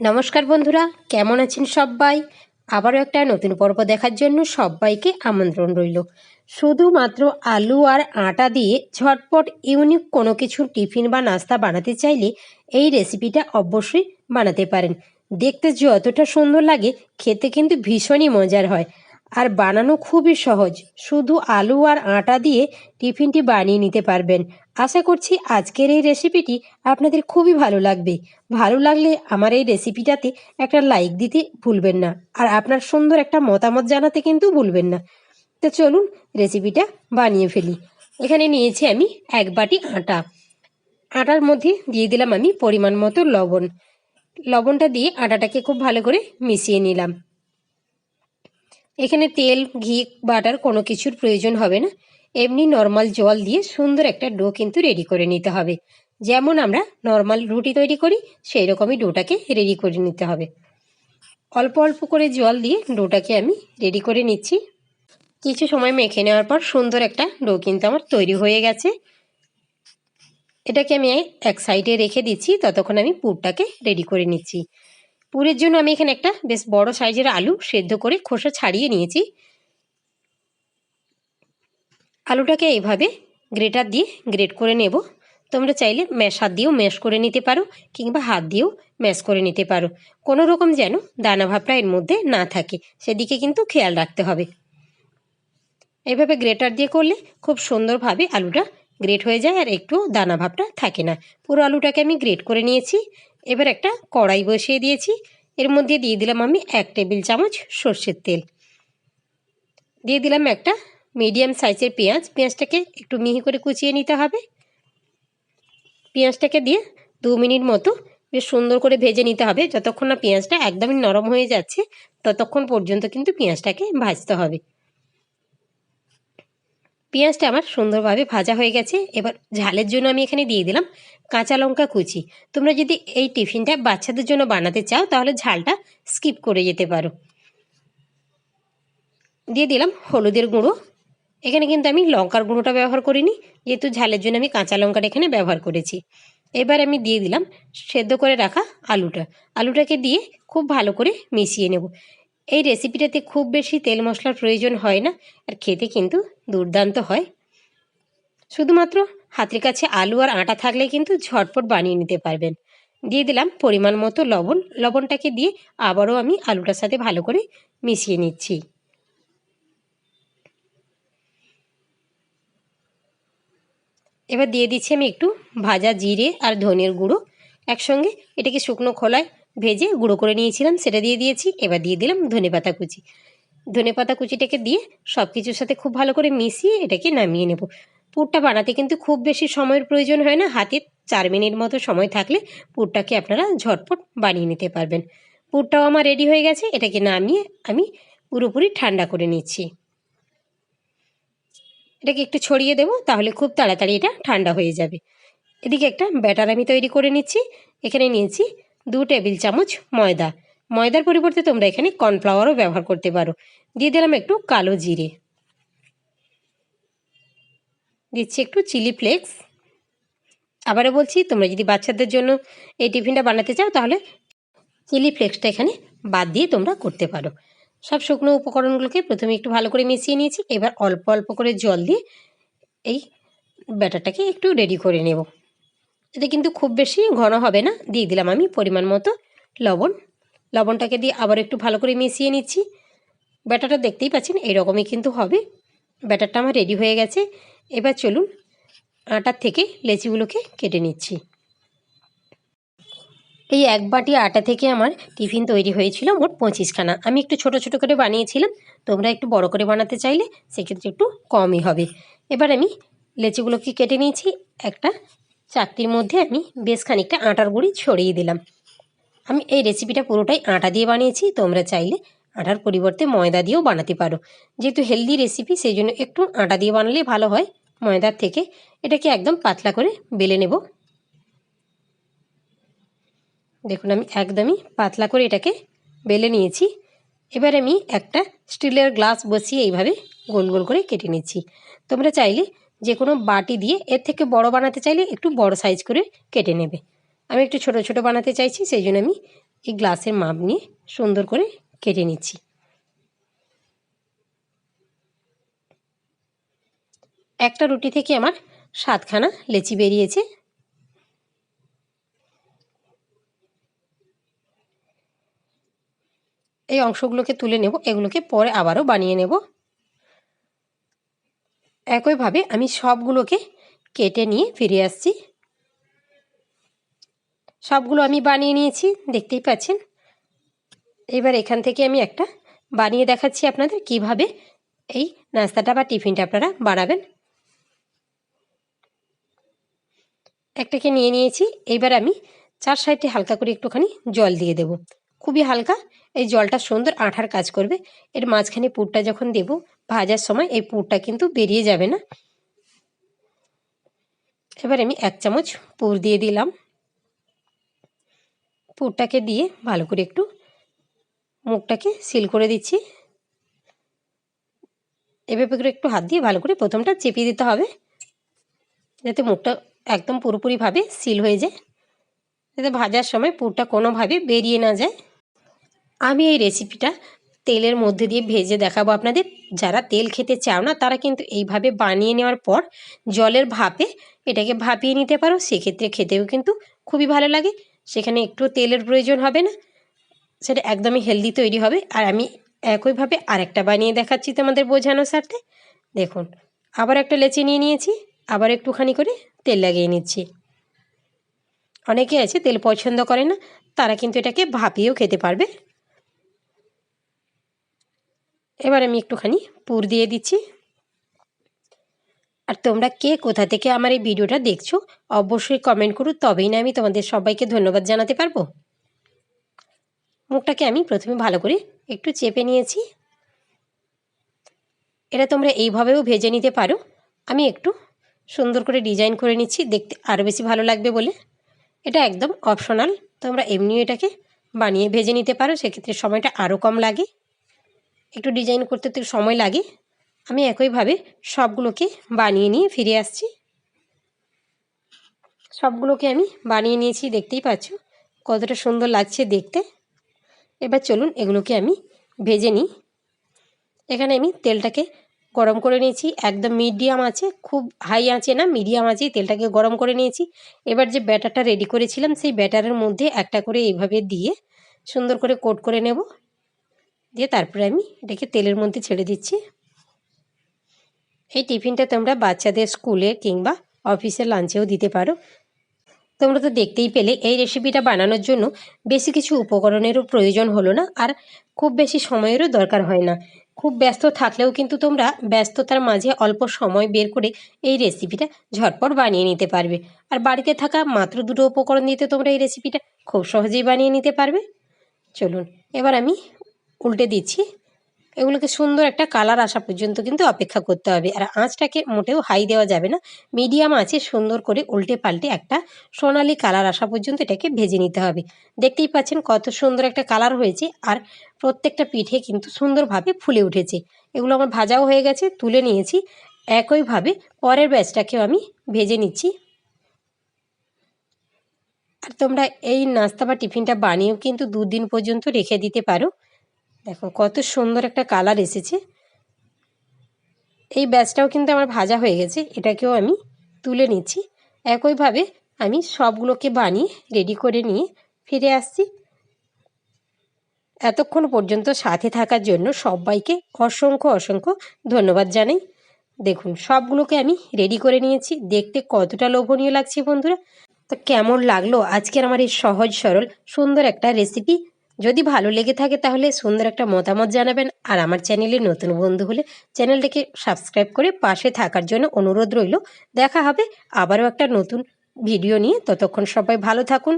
নমস্কার বন্ধুরা, কেমন আছেন সবাই? আবারও একটা নতুন পর্ব দেখার জন্য সবাইকে আমন্ত্রণ রইল। শুধুমাত্র আলু আর আটা দিয়ে ঝটপট ইউনিক কোনো কিছু টিফিন বা নাস্তা বানাতে চাইলে এই রেসিপিটা অবশ্যই বানাতে পারেন। দেখতে যতটা সুন্দর লাগে, খেতে কিন্তু ভীষণই মজার হয়। আর বানানো খুবই সহজ। শুধু আলু আর আটা দিয়ে টিফিনটি বানিয়ে নিতে পারবেন। আশা করছি আজকের এই রেসিপিটি আপনাদের খুবই ভালো লাগবে। ভালো লাগলে আমার এই রেসিপিটাতে একটা লাইক দিতে ভুলবেন না। আর আপনার সুন্দর একটা মতামত জানাতে কিন্তু ভুলবেন না। তো চলুন রেসিপিটা বানিয়ে ফেলি। এখানে নিয়েছি আমি এক বাটি আটা। আটার মধ্যে দিয়ে দিলাম আমি পরিমাণ মতো লবণ। লবণটা দিয়ে আটাটাকে খুব ভালো করে মিশিয়ে নিলাম। এখানে তেল, ঘি, বাটার কোনো কিছুর প্রয়োজন হবে না। এমনি নর্মাল জল দিয়ে সুন্দর একটা ডো কিন্তু রেডি করে নিতে হবে। যেমন আমরা নর্মাল রুটি তৈরি করি সেই রকমই ডোটাকে রেডি করে নিতে হবে। অল্প অল্প করে জল দিয়ে ডোটাকে আমি রেডি করে নিচ্ছি। কিছু সময় মেখে নেওয়ার পর সুন্দর একটা ডো কিন্তু আমার তৈরি হয়ে গেছে। এটাকে আমি এক সাইডে রেখে দিচ্ছি, ততক্ষণ আমি পুরটাকে রেডি করে নিচ্ছি। পুরের জন্য আমি এখানে একটা বেশ বড় সাইজের আলু সেদ্ধ করে খোসা ছাড়িয়ে নিয়েছি। আলুটাকে এইভাবে গ্রেটার দিয়ে গ্রেট করে নেব। তোমরা চাইলে হাত দিয়েও ম্যাশ করে নিতে পারো কিংবা হাত দিয়েও ম্যাশ করে নিতে পারো। কোনো রকম যেন দানা ভাবটা এর মধ্যে না থাকে, সেদিকে কিন্তু খেয়াল রাখতে হবে। এভাবে গ্রেটার দিয়ে করলে খুব সুন্দরভাবে আলুটা গ্রেট হয়ে যায় আর একটু দানা ভাবটা থাকে না। পুরো আলুটাকে আমি গ্রেট করে নিয়েছি। এবার একটা কড়াই বসিয়ে দিয়েছি। এর মধ্যে দিয়ে দিলাম আমি এক টেবিল চামচ সর্ষের তেল। দিয়ে দিলাম একটা মিডিয়াম সাইজের পেঁয়াজ। পেঁয়াজটাকে একটু মিহি করে কুচিয়ে নিতে হবে। পেঁয়াজটাকে দিয়ে দু মিনিট মতো বেশ সুন্দর করে ভেজে নিতে হবে। যতক্ষণ না পেঁয়াজটা একদমই নরম হয়ে যাচ্ছে, ততক্ষণ পর্যন্ত কিন্তু পেঁয়াজটাকে ভাজতে হবে। পেঁয়াজটা আমার সুন্দরভাবে ভাজা হয়ে গেছে। এবার ঝালের জন্য আমি এখানে দিয়ে দিলাম কাঁচা লঙ্কা কুচি। তোমরা যদি এই টিফিনটা বাচ্চাদের জন্য বানাতে চাও, তাহলে ঝালটা স্কিপ করে যেতে পারো। দিয়ে দিলাম হলুদের গুঁড়ো। এখানে কিন্তু আমি লঙ্কার গুঁড়োটা ব্যবহার করিনি, যেহেতু ঝালের জন্য আমি কাঁচা লঙ্কাটা এখানে ব্যবহার করেছি। এবার আমি দিয়ে দিলাম সেদ্ধ করে রাখা আলুটা। আলুটাকে দিয়ে খুব ভালো করে মিশিয়ে নেব। এই রেসিপিটাতে খুব বেশি তেল মশলার প্রয়োজন হয় না, আর খেতে কিন্তু দুর্দান্ত হয়। শুধুমাত্র হাতের কাছে আলু আর আটা থাকলে কিন্তু ঝটপট বানিয়ে নিতে পারবেন। দিয়ে দিলাম পরিমাণ মতো লবণ। লবণটাকে দিয়ে আবারও আমি আলুটার সাথে ভালো করে মিশিয়ে নিচ্ছি। এবার দিয়ে দিচ্ছি আমি একটু ভাজা জিরে আর ধনের গুঁড়ো। একসঙ্গে এটাকে শুকনো খোলায় ভেজে গুঁড়ো করে নিয়েছিলাম, সেটা দিয়ে দিয়েছি, এবার দিয়ে দিলাম ধনে পাতা কুচি। ধনে পাতা কুচিটাকে দিয়ে সব কিছুর সাথে খুব ভালো করে মিশিয়ে এটাকে নামিয়ে নেব। পুরটা বানাতে কিন্তু খুব বেশি সময়ের প্রয়োজন হয় না, হাতে চার মিনিট মতো সময় থাকলে পুরটাকে আপনারা ঝটপট বানিয়ে নিতে পারবেন। পুরটাও আমার রেডি হয়ে গেছে, এটাকে নামিয়ে আমি পুরোপুরি ঠান্ডা করে নিচ্ছি। এটাকে একটু ছড়িয়ে দেবো, তাহলে খুব তাড়াতাড়ি এটা ঠান্ডা হয়ে যাবে। এদিকে একটা ব্যাটার আমি তৈরি করে নিচ্ছি, এখানে নিয়েছি দু টেবিল চামচ ময়দা। ময়দার পরিবর্তে তোমরা এখানে কর্নফ্লাওয়ারও ব্যবহার করতে পারো। দিয়ে দিলাম একটু কালো জিরে। দিচ্ছি একটু চিলি ফ্লেক্স। আবারও বলছি, তোমরা যদি বাচ্চাদের জন্য এই টিফিনটা বানাতে চাও, তাহলে চিলি ফ্লেক্সটা এখানে বাদ দিয়ে তোমরা করতে পারো। সব শুকনো উপকরণগুলোকে প্রথমে একটু ভালো করে মিশিয়ে নিয়েছি। এবার অল্প অল্প করে জল দিয়ে এই ব্যাটারটাকে একটু রেডি করে নেব। এটা কিন্তু খুব বেশি ঘন হবে না। দিয়ে দিলাম আমি পরিমাণ মতো লবণ। লবণটাকে দিয়ে আবার একটু ভালো করে মিশিয়ে নিচ্ছি। ব্যাটারটা দেখতেই পাচ্ছেন, এরকমই কিন্তু হবে। ব্যাটারটা আমার রেডি হয়ে গেছে। এবার চলুন আটার থেকে লেচিগুলোকে কেটে নিচ্ছি। এই এক বাটি আটা থেকে আমার টিফিন তৈরি হয়েছিল মোট পঁচিশখানা। আমি একটু ছোট ছোট করে বানিয়েছিলাম। তোমরা একটু বড় করে বানাতে চাইলে সেক্ষেত্রে একটু কমই হবে। এবার আমি লেচিগুলোকে কেটে নিয়েছি। একটা চাকতির মধ্যে আমি বেশ খানিকটা আটার গুঁড়ি ছড়িয়ে দিলাম। আমি এই রেসিপিটা পুরোটাই আটা দিয়ে বানিয়েছি, তোমরা চাইলে আটার পরিবর্তে ময়দা দিয়েও বানাতে পারো। যেহেতু হেলদি রেসিপি সেই জন্য একটু আটা দিয়ে বানালে ভালো হয়। ময়দার থেকে এটাকে একদম পাতলা করে বেলে নেব। দেখুন, আমি একদমই পাতলা করে এটাকে বেলে নিয়েছি। এবার আমি একটা স্টিলের গ্লাস বসিয়ে এইভাবে গোল গোল করে কেটে নিচ্ছি। তোমরা চাইলে যে কোনো বাটি দিয়ে এর থেকে বড় বানাতে চাইলে একটু বড় সাইজ করে কেটে নেবে। আমি একটু ছোট ছোট বানাতে চাইছি, সেই জন্য আমি এই গ্লাসের মাপ নিয়ে সুন্দর করে কেটে নিচ্ছি। একটা রুটি থেকে আমার সাতখানা লেচি বেরিয়েছে। এই অংশগুলোকে তুলে নেব, এগুলোকে পরে আবারও বানিয়ে নেব। একইভাবে আমি সবগুলোকে কেটে নিয়ে ফিরে আসছি। সবগুলো আমি বানিয়ে নিয়েছি, দেখতেই পাচ্ছেন। এবার এখান থেকে আমি একটা বানিয়ে দেখাচ্ছি আপনাদের কীভাবে এই নাস্তাটা বা টিফিনটা আপনারা বানাবেন। একটাকে নিয়ে নিয়েছি, এবার আমি চার সাইডে হালকা করে একটুখানি জল দিয়ে দেব। খুবই হালকা, এই জলটা সুন্দর আঠার কাজ করবে। এর মাঝখানে পুরটা যখন দেব ভাজার সময় এই পুরটা কিন্তু বেরিয়ে যাবে না। এবার আমি এক চামচ পুর দিয়ে দিলাম। পুরটাকে দিয়ে ভালো করে একটু মুখটাকে সিল করে দিচ্ছি। এভাবে করে একটু হাত দিয়ে ভালো করে প্রথমটা চেপিয়ে দিতে হবে। যাতে মুখটা একদম পুরোপুরিভাবে সিল হয়ে যায়। যাতে ভাজার সময় পুরটা কোনোভাবে বেরিয়ে না যায়। আমি এই রেসিপিটা তেলের মধ্যে দিয়ে ভেজে দেখাবো আপনাদের। যারা তেল খেতে চাও না, তারা কিন্তু এইভাবে বানিয়ে নেওয়ার পর জলের ভাপে এটাকে ভাপিয়ে নিতে পারো। সেক্ষেত্রে খেতেও কিন্তু খুবই ভালো লাগে। সেখানে একটু তেলের প্রয়োজন হবে না। সেটা একদমই হেলদি তৈরি হবে। আর আমি একইভাবে আরেকটা বানিয়ে দেখাচ্ছি তোমাদের বোঝানোর স্বার্থে। দেখুন, আবার একটা লেচি নিয়ে নিয়েছি, আবার একটুখানি করে তেল লাগিয়ে নিচ্ছি। অনেকে আছে তেল পছন্দ করে না, তারা কিন্তু এটাকে ভাপিয়েও খেতে পারবে। এবার আমি একটুখানি পুর দিয়ে দিচ্ছি। আর তোমরা কে কোথা থেকে আমার এই ভিডিওটা দেখছ, অবশ্যই কমেন্ট করো, তবেই না আমি তোমাদের সবাইকে ধন্যবাদ জানাতে পারব। মুখটাকে আমি প্রথমে ভালো করে একটু চেপে নিয়েছি। এটা তোমরা এইভাবেও ভেজে নিতে পারো। আমি একটু সুন্দর করে ডিজাইন করে নিচ্ছি, দেখতে আরও বেশি ভালো লাগবে বলে। এটা একদম অপশনাল তোমরা এমনিও এটাকে বানিয়ে ভেজে নিতে পারো, সেক্ষেত্রে সময়টা আরও কম লাগে। একটু ডিজাইন করতে তো সময় লাগে। আমি একইভাবে সবগুলোকে বানিয়ে নিয়ে ফিরে আসছি। সবগুলোকে আমি বানিয়ে নিয়েছি, দেখতেই পাচ্ছ। কতটা সুন্দর লাগছে দেখতে। এবার চলুন এগুলোকে আমি ভেজে নিই। এখানে আমি তেলটাকে গরম করে নিয়েছি। একদম মিডিয়াম আছে, খুব হাই আছে না মিডিয়াম আছে, তেলটাকে গরম করে নিয়েছি। এবার যে ব্যাটারটা রেডি করেছিলাম, সেই ব্যাটারের মধ্যে একটা করে এইভাবে দিয়ে সুন্দর করে কোট করে নেব। দিয়ে তারপরে আমি এটাকে তেলের মধ্যে ছেড়ে দিচ্ছি। এই টিফিনটা তোমরা বাচ্চাদের স্কুলে কিংবা অফিসে লাঞ্চেও দিতে পারো। তোমরা তো দেখতেই পেলে, এই রেসিপিটা বানানোর জন্য বেশি কিছু উপকরণেরও প্রয়োজন হলো না আর খুব বেশি সময়েরও দরকার হয় না। খুব ব্যস্ত থাকলেও কিন্তু তোমরা ব্যস্ততার মাঝে অল্প সময় বের করে এই রেসিপিটা ঝটপট বানিয়ে নিতে পারবে। আর বাড়িতে থাকা মাত্র দুটো উপকরণ দিতে তোমরা এই রেসিপিটা খুব সহজেই বানিয়ে নিতে পারবে। চলুন, এবার আমি উল্টে দিচ্ছি। এগুলোকে সুন্দর একটা কালার আসা পর্যন্ত কিন্তু অপেক্ষা করতে হবে। আর আঁচটাকে মোটেও হাই দেওয়া যাবে না। মিডিয়াম আছে সুন্দর করে উল্টে পাল্টে একটা সোনালি কালার আসা পর্যন্ত এটাকে ভেজে নিতে হবে। দেখতেই পাচ্ছেন কত সুন্দর একটা কালার হয়েছে। আর প্রত্যেকটা পিঠে কিন্তু সুন্দরভাবে ফুলে উঠেছে। এগুলো আমার ভাজাও হয়ে গেছে, তুলে নিয়েছি। একইভাবে পরের ব্যাচটাকেও আমি ভেজে নিচ্ছি। আর তোমরা এই নাস্তা বা টিফিনটা বানিয়েও কিন্তু দুদিন পর্যন্ত রেখে দিতে পারো। দেখো কত সুন্দর একটা কালার এসেছে। এই ব্যাচটাও কিন্তু আমার ভাজা হয়ে গেছে, এটাকেও আমি তুলে নিচ্ছি। একইভাবে আমি সবগুলোকে বানিয়ে রেডি করে নিয়ে ফিরে আসছি। এতক্ষণ পর্যন্ত সাথে থাকার জন্য সবাইকে অসংখ্য অসংখ্য ধন্যবাদ জানাই। দেখুন, সবগুলোকে আমি রেডি করে নিয়েছি, দেখতে কতটা লোভনীয় লাগছে বন্ধুরা। তো কেমন লাগল আজকের আমার এই সহজ সরল সুন্দর একটা রেসিপি যদি ভালো লেগে থাকে তাহলে সুন্দর একটা মতামত জানাবেন আর আমার চ্যানেলে নতুন বন্ধু হলে চ্যানেলটাকে সাবস্ক্রাইব করে পাশে থাকার জন্য অনুরোধ রইল। দেখা হবে আবারও একটা নতুন ভিডিও নিয়ে। ততক্ষণ সবাই ভালো থাকুন।